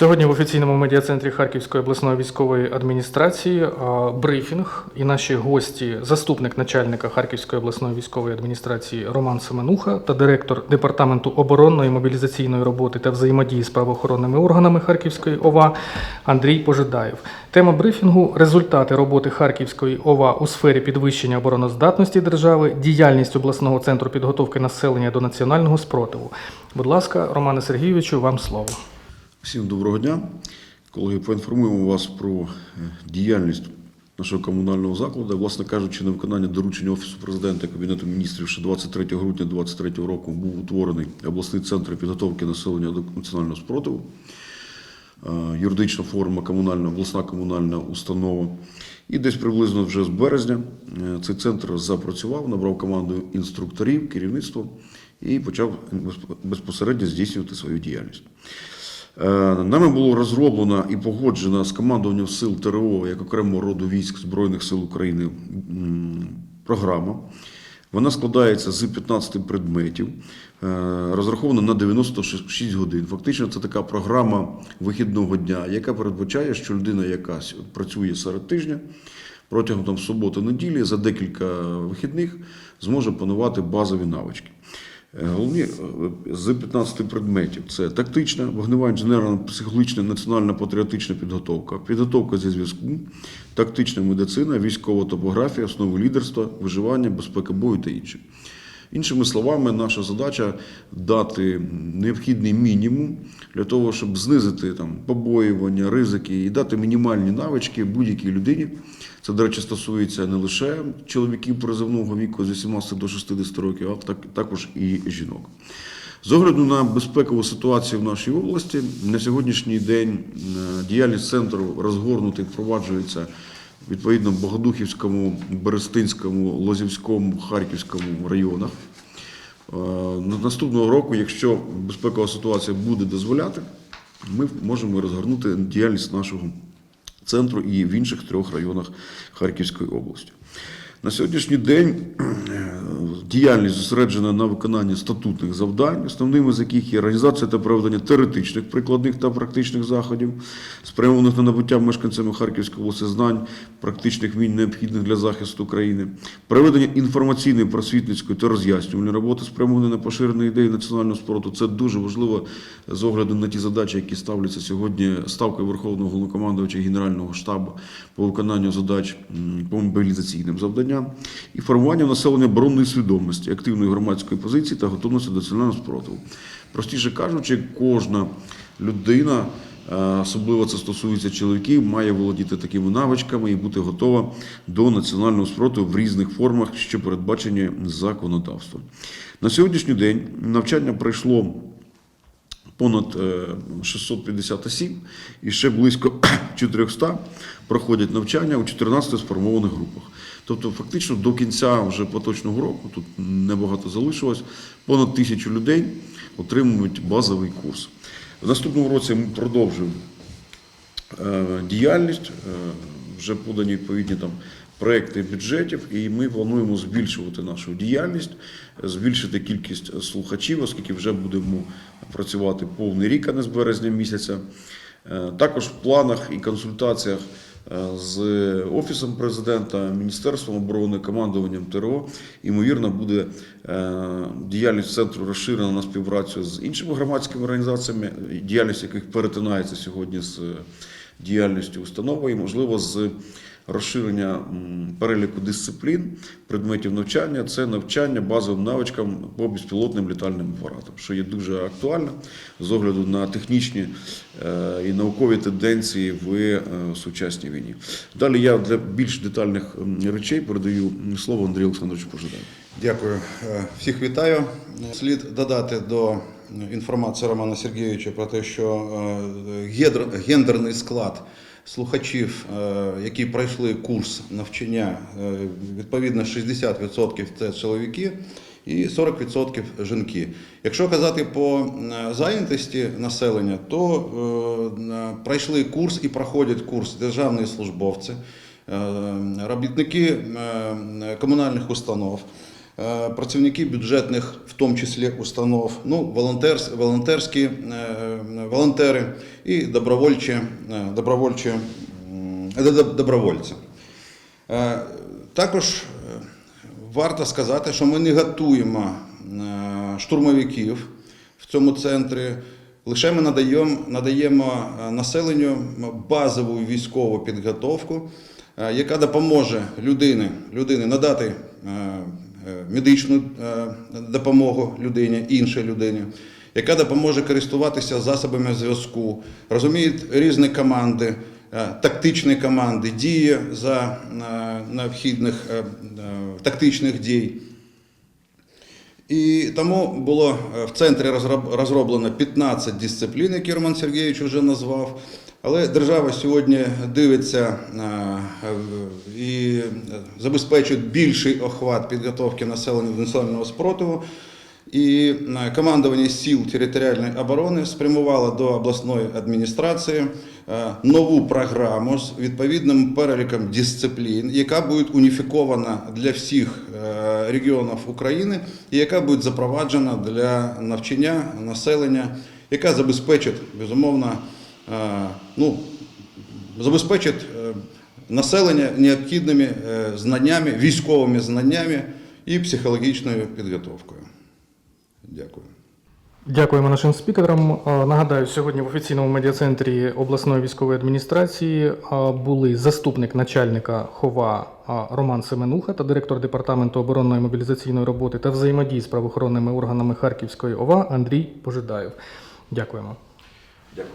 Сьогодні в офіційному медіа-центрі Харківської обласної військової адміністрації брифінг і наші гості, заступник начальника Харківської обласної військової адміністрації Роман Семенуха та директор департаменту оборонної мобілізаційної роботи та взаємодії з правоохоронними органами Харківської ОВА Андрій Пожидаєв. Тема брифінгу результати роботи Харківської ОВА у сфері підвищення обороноздатності держави, діяльність обласного центру підготовки населення до національного спротиву. Будь ласка, Романе Сергійовичу, вам слово. Всім доброго дня. Колеги, поінформуємо вас про е, діяльність нашого комунального закладу. Власне кажучи, на виконання доручення Офісу президента Кабінету міністрів ще 23 грудня 2023 року був утворений обласний центр підготовки населення до національного спротиву. Е, Юридична форма комунальна, обласна комунальна установа. І десь приблизно вже з березня е, цей центр запрацював, набрав команду інструкторів, керівництво і почав безпосередньо здійснювати свою діяльність. Е, Нами було розроблено і погоджено з командуванням сил ТРО як окремого роду військ Збройних сил України програма. Вона складається з 15 предметів, е, розрахована на 96 годин. Фактично, це така програма вихідного дня, яка передбачає, що людина, яка працює серед тижня, протягом там, суботи-неділі за декілька вихідних зможе панувати базові навички. Головні е, з 15 предметів це тактична, вогнева інженерна, психологічна, національна патріотична підготовка, підготовка зі зв'язку, тактична медицина, військова топографія, основи лідерства, виживання, безпека бою та інше. Іншими словами, наша задача дати необхідний мінімум для того, щоб знизити там побоювання, ризики і дати мінімальні навички будь-якій людині. Це, до речі, стосується не лише чоловіків призовного віку з 18 до 60 років, а так- також і жінок. З огляду на безпекову ситуацію в нашій області, на сьогоднішній день е, діяльність центру розгорнута і впроваджується відповідно Богодухівському, Берестинському, Лозівському, Харківському районах. Е, Наступного року, якщо безпекова ситуація буде дозволяти, ми можемо розгорнути діяльність нашого центру і в інших трьох районах Харківської області. На сьогоднішній день діяльність зосереджена на виконанні статутних завдань, основними з яких є організація та проведення теоретичних, прикладних та практичних заходів, спрямованих на набуття мешканцями Харківської області знань, практичних вмінь, необхідних для захисту країни, проведення інформаційної, просвітницької та роз'яснювальної роботи, спрямованої на поширення ідеї національного спорту. Це дуже важливо з огляду на ті задачі, які ставляться сьогодні ставкою Верховного головнокомандувача Генерального штабу по виконанню задач по мобілізаційним завданням і формування населення оборонної свідомості, активної громадської позиції та готовності до національного спротиву. Простіше кажучи, кожна людина. е, Особливо це стосується чоловіків, має володіти такими навичками і бути готова до національного спротиву в різних формах, що передбачені законодавством. На сьогоднішній день навчання пройшло понад е, 650 осіб і ще близько 400 проходять навчання у 14 сформованих групах. Тобто, фактично до кінця вже поточного року, тут небагато залишилось, понад тисячу людей отримують базовий курс. В наступному році ми продовжуємо е, діяльність, е, вже подані відповідні там проекти бюджетів, і ми плануємо збільшувати нашу діяльність, збільшити кількість слухачів, оскільки вже будемо працювати повний рік, а не з березня місяця. Е, Також в планах і консультаціях е, з Офісом президента, Міністерством оборони, командуванням ТРО, ймовірно, буде е, діяльність центру розширена на співпрацю з іншими громадськими організаціями, діяльність яких перетинається сьогодні з діяльністю установи, і можливо з розширення переліку дисциплін, предметів навчання це навчання базовим навичкам по безпілотним літальним апаратам, що є дуже актуально з огляду на технічні е, і наукові тенденції в е, сучасній війні. Далі я для більш детальних речей передаю слово Андрію Олександровичу Пожидану. Дякую. Е, Всіх вітаю. Слід додати до інформації Романа Сергійовича про те, що е, гендерний склад слухачів, е, які пройшли курс навчання, е, відповідно 60% це чоловіки і 40% жінки. Якщо казати по зайнятості населення, то е, пройшли курс і проходять курс державні службовці, е, робітники е, комунальних установ. Е, працівники бюджетних, в тому числі установ, ну, волонтерс, волонтерські е, волонтери і добровольчі, е, добровольчі добровольці. Також варто сказати, що ми не готуємо штурмовиків в цьому центрі. Лише ми надаємо, надаємо населенню базову військову підготовку, яка допоможе людині, людині надати медичну е, допомогу людині, іншій людині, яка допоможе користуватися засобами зв'язку, розуміють різні команди, е, тактичні команди, дії за е, необхідних е, е, тактичних дій. І тому було е, в центрі розроблено 15 дисциплін, які Роман Сергійович вже назвав. Але держава сьогодні дивиться е, і забезпечує більший охват підготовки населення до національного спротиву. І е, командування сил територіальної оборони спрямувало до обласної адміністрації е, нову програму з відповідним переліком дисциплін, яка буде уніфікована для всіх регіонів України і яка буде запроваджена для навчання населення, яка забезпечить безумовно ну, забезпечить е, населення необхідними е, знаннями, військовими знаннями і психологічною підготовкою. Дякую. Дякуємо нашим спікерам. Е, Нагадаю, сьогодні в офіційному медіа-центрі обласної військової адміністрації е, були заступник начальника ХОВА е, Роман Семенуха та директор департаменту оборонної мобілізаційної роботи та взаємодії з правоохоронними органами Харківської ОВА Андрій Пожидаєв. Дякуємо. Дякую.